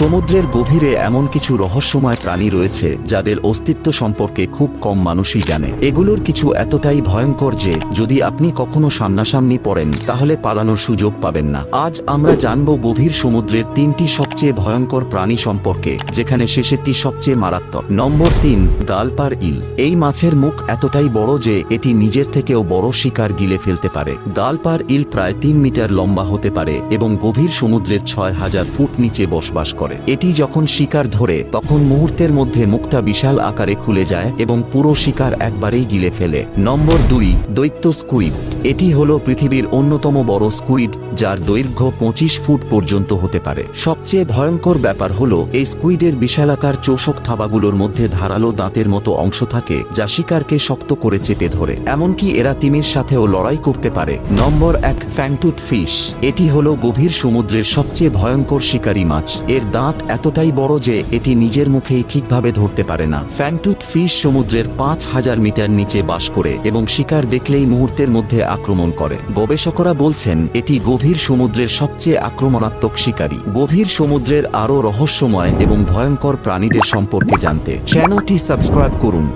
সমুদ্রের গভীরে এমন কিছু রহস্যময় প্রাণী রয়েছে, যাদের অস্তিত্ব সম্পর্কে খুব কম মানুষই জানে। এগুলোর কিছু এতটাই ভয়ঙ্কর যে, যদি আপনি কখনো সামনাসামনি পড়েন, তাহলে পালানোর সুযোগ পাবেন না। আজ আমরা জানব গভীর সমুদ্রের তিনটি সবচেয়ে ভয়ঙ্কর প্রাণী সম্পর্কে, যেখানে শেষেরটি সবচেয়ে মারাত্মক। নম্বর তিন, গালপার ইল। এই মাছের মুখ এতটাই বড় যে, এটি নিজের থেকেও বড় শিকার গিলে ফেলতে পারে। গালপার ইল প্রায় তিন মিটার লম্বা হতে পারে এবং গভীর সমুদ্রের ছয় হাজার ফুট নিচে বসবাস করে। এটি যখন শিকার ধরে, তখন মুহূর্তের মধ্যে মুখটা বিশাল আকারে খুলে যায় এবং পুরো শিকার একবারেই গিলে ফেলে। নম্বর দুই, দৈত্য স্কুইড। এটি হলো পৃথিবীর অন্যতম বড় স্কুইড, যার দৈর্ঘ্য পঁচিশ ফুট পর্যন্ত হতে পারে। সবচেয়ে ভয়ঙ্কর ব্যাপার হলো, এই স্কুইডের বিশালাকার চোষক থাবাগুলোর মধ্যে ধারালো দাঁতের মতো অংশ থাকে, যা শিকারকে শক্ত করে চেপে ধরে। এমনকি এরা তিমির সাথেও লড়াই করতে পারে। নম্বর এক, ফ্যাংটুথ ফিশ। এটি হলো গভীর সমুদ্রের সবচেয়ে ভয়ঙ্কর শিকারী মাছ। এর দাঁত এতটাই বড় যে এটি নিজের মুখেই ঠিকভাবে ধরতে পারে না। ফ্যাংটুথ ফিশ সমুদ্রের পাঁচ হাজার মিটার নিচে বাস করে এবং শিকার দেখলেই মুহূর্তের মধ্যে আক্রমণ করে। গবেষকরা বলছেন, এটি গভীর সমুদ্রের সবচেয়ে আক্রমণাত্মক শিকারী। গভীর সমুদ্রের আরও রহস্যময় এবং ভয়ঙ্কর প্রাণীদের সম্পর্কে জানতে চ্যানেলটি সাবস্ক্রাইব করুন।